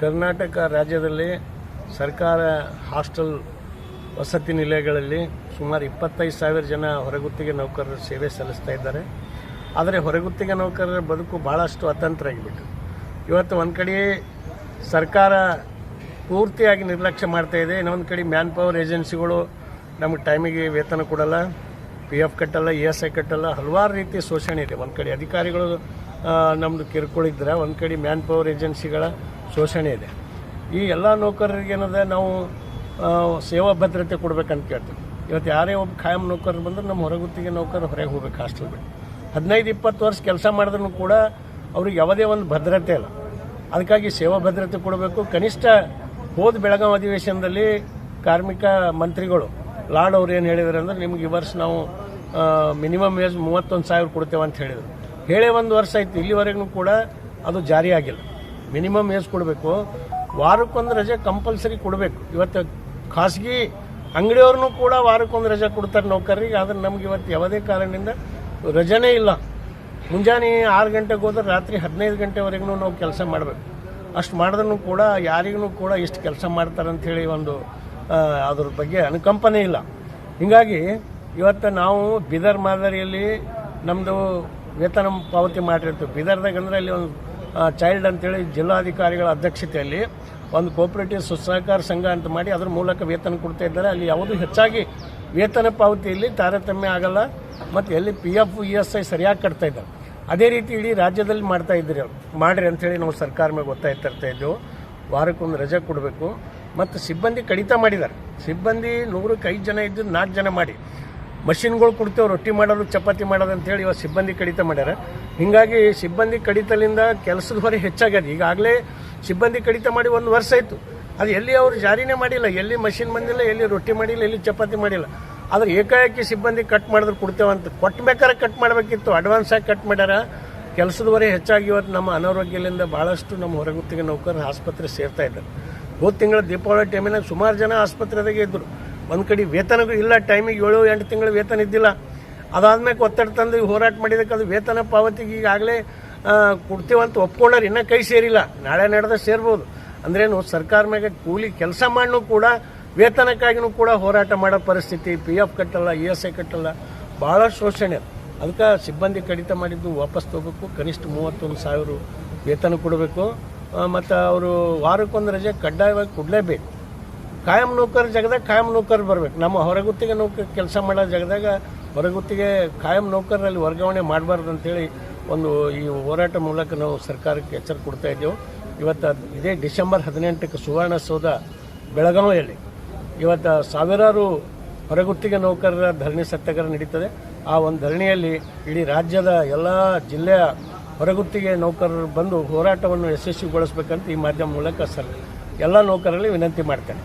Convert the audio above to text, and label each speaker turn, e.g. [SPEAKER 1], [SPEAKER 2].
[SPEAKER 1] ಕರ್ನಾಟಕ ರಾಜ್ಯದಲ್ಲಿ ಸರ್ಕಾರ ಹಾಸ್ಟೆಲ್ ವಸತಿ ನಿಲಯಗಳಲ್ಲಿ ಸುಮಾರು ಇಪ್ಪತ್ತೈದು ಸಾವಿರ ಜನ ಹೊರಗುತ್ತಿಗೆ ನೌಕರರು ಸೇವೆ ಸಲ್ಲಿಸ್ತಾ ಇದ್ದಾರೆ. ಆದರೆ ಹೊರಗುತ್ತಿಗೆ ನೌಕರರ ಬದುಕು ಭಾಳಷ್ಟು ಅತಂತ್ರ ಆಗಿಬಿಟ್ಟು ಇವತ್ತು ಒಂದು ಕಡೆ ಸರ್ಕಾರ ಪೂರ್ತಿಯಾಗಿ ನಿರ್ಲಕ್ಷ್ಯ ಮಾಡ್ತಾ ಇದೆ. ಇನ್ನೊಂದು ಕಡೆ ಮ್ಯಾನ್ ಪವರ್ ಏಜೆನ್ಸಿಗಳು ನಮಗೆ ಟೈಮಿಗೆ ವೇತನ ಕೊಡಲ್ಲ ಪಿ ಎಫ್ ಕಟ್ಟಲ್ಲ ಇ ಎಸ್ ಐ ಕಟ್ಟಲ್ಲ, ಹಲವಾರು ರೀತಿಯ ಶೋಷಣೆ ಇದೆ. ಒಂದು ಕಡೆ ಅಧಿಕಾರಿಗಳು ನಮ್ಮದು ಕಿರ್ಕೊಳಿದ್ರೆ ಒಂದು ಕಡೆ ಮ್ಯಾನ್ ಪವರ್ ಏಜೆನ್ಸಿಗಳ ಶೋಷಣೆ ಇದೆ. ಈ ಎಲ್ಲ ನೌಕರರಿಗೆ ಏನದ ನಾವು ಸೇವಾ ಭದ್ರತೆ ಕೊಡ್ಬೇಕಂತ ಕೇಳ್ತೀವಿ. ಇವತ್ತು ಯಾರೇ ಒಬ್ಬ ಖಾಯಂ ನೌಕರರು ಬಂದ್ರೆ ನಮ್ಮ ಹೊರಗುತ್ತಿಗೆ ನೌಕರರು ಹೊರಗೆ ಹೋಗ್ಬೇಕು ಹಾಸ್ಟೆಲ್ ಬಿಟ್ಟು. ಹದಿನೈದು, ಇಪ್ಪತ್ತು ವರ್ಷ ಕೆಲಸ ಮಾಡಿದ್ರು ಕೂಡ ಅವ್ರಿಗೆ ಯಾವುದೇ ಒಂದು ಭದ್ರತೆ ಇಲ್ಲ. ಅದಕ್ಕಾಗಿ ಸೇವಾ ಭದ್ರತೆ ಕೊಡಬೇಕು. ಕನಿಷ್ಠ ಹೋದ ಬೆಳಗಾವಿ ಅಧಿವೇಶನದಲ್ಲಿ ಕಾರ್ಮಿಕ ಮಂತ್ರಿಗಳು, ಲಾಡ್ ಅವ್ರು ಏನು ಹೇಳಿದ್ರು ಅಂದ್ರೆ, ನಿಮ್ಗೆ ಈ ವರ್ಷ ನಾವು ಮಿನಿಮಮ್ ವೇಜ್ ಮೂವತ್ತೊಂದು ಸಾವಿರ ಕೊಡ್ತೇವೆ ಅಂತ ಹೇಳಿದರು. ಹೇಳೇ ಒಂದು ವರ್ಷ ಆಯ್ತು, ಇಲ್ಲಿವರೆಗೂ ಕೂಡ ಅದು ಜಾರಿಯಾಗಿಲ್ಲ ಮಿನಿಮಮ್ ಏಜ್ ಕೊಡಬೇಕು. ವಾರಕ್ಕೊಂದು ರಜೆ ಕಂಪಲ್ಸರಿ ಕೊಡಬೇಕು. ಇವತ್ತು ಖಾಸಗಿ ಅಂಗಡಿಯವ್ರನ್ನೂ ಕೂಡ ವಾರಕ್ಕೊಂದು ರಜೆ ಕೊಡ್ತಾರೆ ನೌಕರರಿಗೆ, ಆದರೆ ನಮ್ಗೆ ಇವತ್ತು ಯಾವುದೇ ಕಾರಣದಿಂದ ರಜೆನೇ ಇಲ್ಲ. ಮುಂಜಾನೆ ಆರು ಗಂಟೆಗೆ ಹೋದ್ರೆ ರಾತ್ರಿ ಹದಿನೈದು ಗಂಟೆವರೆಗೂ ನಾವು ಕೆಲಸ ಮಾಡಬೇಕು. ಅಷ್ಟು ಮಾಡಿದ್ರೂ ಕೂಡ ಯಾರಿಗೂ ಕೂಡ ಇಷ್ಟು ಕೆಲಸ ಮಾಡ್ತಾರೆ ಅಂಥೇಳಿ ಒಂದು ಅದ್ರ ಬಗ್ಗೆ ಅನುಕಂಪನೇ ಇಲ್ಲ. ಹೀಗಾಗಿ ಇವತ್ತು ನಾವು ಬೀದರ್ ಮಾದರಿಯಲ್ಲಿ ನಮ್ಮದು ವೇತನ ಪಾವತಿ ಮಾಡಿರ್ತೀವಿ. ಬೀದರ್ದಾಗ ಅಂದರೆ ಅಲ್ಲಿ ಒಂದು ಚೈಲ್ಡ್ ಅಂತೇಳಿ ಜಿಲ್ಲಾಧಿಕಾರಿಗಳ ಅಧ್ಯಕ್ಷತೆಯಲ್ಲಿ ಒಂದು ಕೋಪರೇಟಿವ್ ಸುಸಹಕಾರ ಸಂಘ ಅಂತ ಮಾಡಿ ಅದ್ರ ಮೂಲಕ ವೇತನ ಕೊಡ್ತಾ ಇದ್ದಾರೆ. ಅಲ್ಲಿ ಯಾವುದೂ ಹೆಚ್ಚಾಗಿ ವೇತನ ಪಾವತಿಯಲ್ಲಿ ತಾರತಮ್ಯ ಆಗಲ್ಲ. ಮತ್ತು ಎಲ್ಲಿ P F E S I ಸರಿಯಾಗಿ ಕಟ್ತಾ ಇದ್ದಾರೆ. ಅದೇ ರೀತಿ ಇಡೀ ರಾಜ್ಯದಲ್ಲಿ ಮಾಡ್ತಾ ಅವ್ರು. ಮಾಡ್ರಿ ಅಂಥೇಳಿ ನಾವು ಸರ್ಕಾರ ಮೇಲೆ ಒತ್ತಾಯ ತರ್ತಾ ಇದ್ದೆವು. ವಾರಕ್ಕೊಂದು ರಜೆ ಕೊಡಬೇಕು. ಮತ್ತು ಸಿಬ್ಬಂದಿ ಕಡಿತ ಮಾಡಿದ್ದಾರೆ. ಸಿಬ್ಬಂದಿ ನೂರಕ್ಕೆ ಐದು ಜನ ಇದ್ದು ನಾಲ್ಕು ಜನ ಮಾಡಿ. ಮಷಿನ್ಗಳು ಕೊಡ್ತೇವೆ, ರೊಟ್ಟಿ ಮಾಡೋದು, ಚಪಾತಿ ಮಾಡೋದು ಅಂತೇಳಿ ಇವತ್ತು ಸಿಬ್ಬಂದಿ ಕಡಿತ ಮಾಡ್ಯಾರ. ಹೀಗಾಗಿ ಸಿಬ್ಬಂದಿ ಕಡಿತಲಿಂದ ಕೆಲಸದ ಹೊರೆ ಹೆಚ್ಚಾಗ್ಯದ. ಈಗಾಗಲೇ ಸಿಬ್ಬಂದಿ ಕಡಿತ ಮಾಡಿ ಒಂದು ವರ್ಷ ಆಯಿತು. ಅದು ಎಲ್ಲಿ ಅವರು ಜಾರಿನೇ ಮಾಡಿಲ್ಲ. ಎಲ್ಲಿ ಮಷಿನ್ ಬಂದಿಲ್ಲ, ಎಲ್ಲಿ ರೊಟ್ಟಿ ಮಾಡಿಲ್ಲ, ಎಲ್ಲಿ ಚಪಾತಿ ಮಾಡಿಲ್ಲ. ಆದ್ರೆ ಏಕಾಏಕಿ ಸಿಬ್ಬಂದಿ ಕಟ್ ಮಾಡಿದ್ರೆ ಕೊಡ್ತೇವಂತ ಕೊಟ್ಟಬೇಕಾದ್ರೆ ಕಟ್ ಮಾಡಬೇಕಿತ್ತು. ಅಡ್ವಾನ್ಸ್ ಆಗಿ ಕಟ್ ಮಾಡ್ಯಾರ. ಕೆಲಸದ ಹೊರೆ ಹೆಚ್ಚಾಗಿ ಇವತ್ತು ನಮ್ಮ ಅನಾರೋಗ್ಯದಿಂದ ಭಾಳಷ್ಟು ನಮ್ಮ ಹೊರಗುತ್ತಿಗೆ ನೌಕರರು ಆಸ್ಪತ್ರೆ ಸೇರ್ತಾ ಇದ್ದಾರೆ. ಹೋದ ತಿಂಗಳ ದೀಪಾವಳಿ ಟೈಮಿನಾಗ ಸುಮಾರು ಜನ ಆಸ್ಪತ್ರೆದಾಗೆ ಇದ್ದರು ಒಂದು ಕಡೆ ವೇತನಗಳು ಇಲ್ಲ ಟೈಮಿಗೆ ಏಳು, ಎಂಟು ತಿಂಗಳ ವೇತನ ಇದ್ದಿಲ್ಲ. ಅದಾದ್ಮೇಲೆ ಒತ್ತಡ ತಂದು ಹೋರಾಟ ಮಾಡಿದಕ್ಕೆ ಅದು ವೇತನ ಪಾವತಿಗೆ ಈಗಾಗಲೇ ಕೊಡ್ತೀವಂತ ಒಪ್ಕೊಂಡ್ರೆ ಇನ್ನೂ ಕೈ ಸೇರಿಲ್ಲ. ನಾಳೆ ನಡೆದ ಸೇರ್ಬೋದು. ಅಂದ್ರೇನು ಸರ್ಕಾರ ಮ್ಯಾಗ ಕೂಲಿ ಕೆಲಸ ಮಾಡಿನೂ ಕೂಡ, ವೇತನಕ್ಕಾಗಿನೂ ಕೂಡ ಹೋರಾಟ ಮಾಡೋ ಪರಿಸ್ಥಿತಿ ಪಿ ಎಫ್ ಕಟ್ಟಲ್ಲ ಇ ಎಸ್ ಐ ಕಟ್ಟಲ್ಲ ಭಾಳ ಶೋಷಣೆ. ಅದು. ಅದಕ್ಕೆ ಸಿಬ್ಬಂದಿ ಕಡಿತ ಮಾಡಿದ್ದು ವಾಪಸ್ ತಗೋಬೇಕು. ಕನಿಷ್ಠ ಮೂವತ್ತೊಂದು ಸಾವಿರ ವೇತನ ಕೊಡಬೇಕು. ಮತ್ತು ಅವರು ವಾರಕ್ಕೊಂದು ರಜೆ ಕಡ್ಡಾಯವಾಗಿ ಕೊಡಲೇಬೇಕು. ಕಾಯಂ ನೌಕರ ಜಾಗದಾಗ ಕಾಯಂ ನೌಕರ್ ಬರ್ಬೇಕು. ನಮ್ಮ ಹೊರಗುತ್ತಿಗೆ ನೌಕರ ಕೆಲಸ ಮಾಡೋ ಜಾಗದಾಗ ಹೊರಗುತ್ತಿಗೆ ಕಾಯಂ ನೌಕರಲ್ಲಿ ವರ್ಗಾವಣೆ ಮಾಡಬಾರ್ದು ಅಂತೇಳಿ ಒಂದು ಈ ಹೋರಾಟ ಮೂಲಕ ನಾವು ಸರ್ಕಾರಕ್ಕೆ ಎಚ್ಚರ ಕೊಡ್ತಾ ಇದ್ದೇವೆ. ಇವತ್ತು ಇದೇ ಡಿಸೆಂಬರ್ ಹದಿನೆಂಟಕ್ಕೆ ಸುವರ್ಣಸೌಧ ಬೆಳಗಾವಿಯಲ್ಲಿ. ಇವತ್ತು ಸಾವಿರಾರು ಹೊರಗುತ್ತಿಗೆ ನೌಕರರ ಧರಣಿ ಸತ್ಯಾಗ್ರಹ ನಡೀತದೆ. ಆ ಒಂದು ಧರಣಿಯಲ್ಲಿ ಇಡೀ ರಾಜ್ಯದ ಎಲ್ಲ ಜಿಲ್ಲೆಯ ಹೊರಗುತ್ತಿಗೆ ನೌಕರರು ಬಂದು ಹೋರಾಟವನ್ನು ಯಶಸ್ವಿಗೊಳಿಸಬೇಕಂತ ಈ ಮಾಧ್ಯಮ ಮೂಲಕ ಸರ್ ಎಲ್ಲ ನೌಕರರಲ್ಲಿ ವಿನಂತಿ ಮಾಡ್ತೇನೆ.